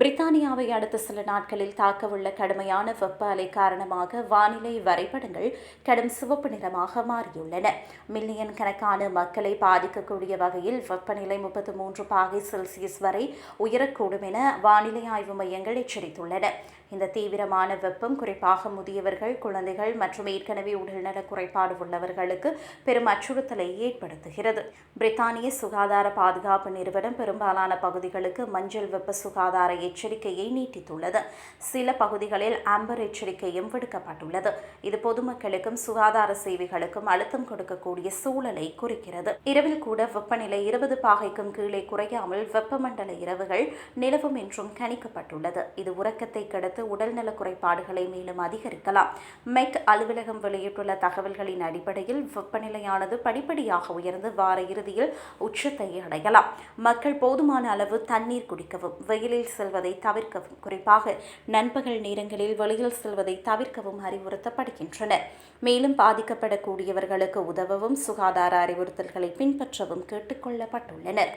பிரித்தானியாவை அடுத்த சில நாட்களில் தாக்கவுள்ள கடுமையான வெப்ப அலை காரணமாக வானிலை வரைபடங்கள் கடும் சிவப்பு நிறமாக மாறியுள்ளன. மில்லியன் கணக்கான மக்களை பாதிக்கக்கூடிய வகையில் வெப்பநிலை முப்பத்து மூன்று பாகை செல்சியஸ் வரை உயரக்கூடும் என வானிலை ஆய்வு மையங்கள் எச்சரித்துள்ளன. இந்த தீவிரமான வெப்பம் குறிப்பாக முதியவர்கள் குழந்தைகள் மற்றும் ஏற்கனவே உடல்நல குறைபாடு உள்ளவர்களுக்கு பெரும் அச்சுறுத்தலை ஏற்படுத்துகிறது. பிரித்தானிய சுகாதார பாதுகாப்பு நிறுவனம் பெரும்பாலான பகுதிகளுக்கு மஞ்சள் வெப்ப சுகாதார எச்சரிக்கையை நீட்டித்துள்ளது. சில பகுதிகளில் ஆம்பர் எச்சரிக்கையும் விடுக்கப்பட்டுள்ளது. இது பொதுமக்களுக்கும் சுகாதார சேவைகளுக்கும் அழுத்தம் கொடுக்கக்கூடிய சூழலை குறிக்கிறது. இரவில் கூட வெப்பநிலை இருபது பாகைக்கும் கீழே குறையாமல் வெப்பமண்டல இரவுகள் நிலவும் என்றும் கணிக்கப்பட்டுள்ளது. இது உறக்கத்தை கடத்த உடல்நல குறைபாடுகளை மேலும் அதிகரிக்கலாம். மெக் அலுவலகம் வெளியிட்டுள்ள தகவல்களின் அடிப்படையில் வெப்பநிலையானது படிப்படியாக உயர்ந்து வார இறுதியில் உச்சத்தை அடையலாம். மக்கள் போதுமான அளவு தண்ணீர் குடிக்கவும் வெயிலில் செல்வதை தவிர்க்கவும் குறிப்பாக நண்பகல் நேரங்களில் வெளியில் செல்வதை தவிர்க்கவும் அறிவுறுத்தப்படுகின்றனர். மேலும் பாதிக்கப்படக்கூடியவர்களுக்கு உதவவும் சுகாதார அறிவுறுத்தல்களை பின்பற்றவும் கேட்டுக்கொள்ளப்பட்டுள்ளனர்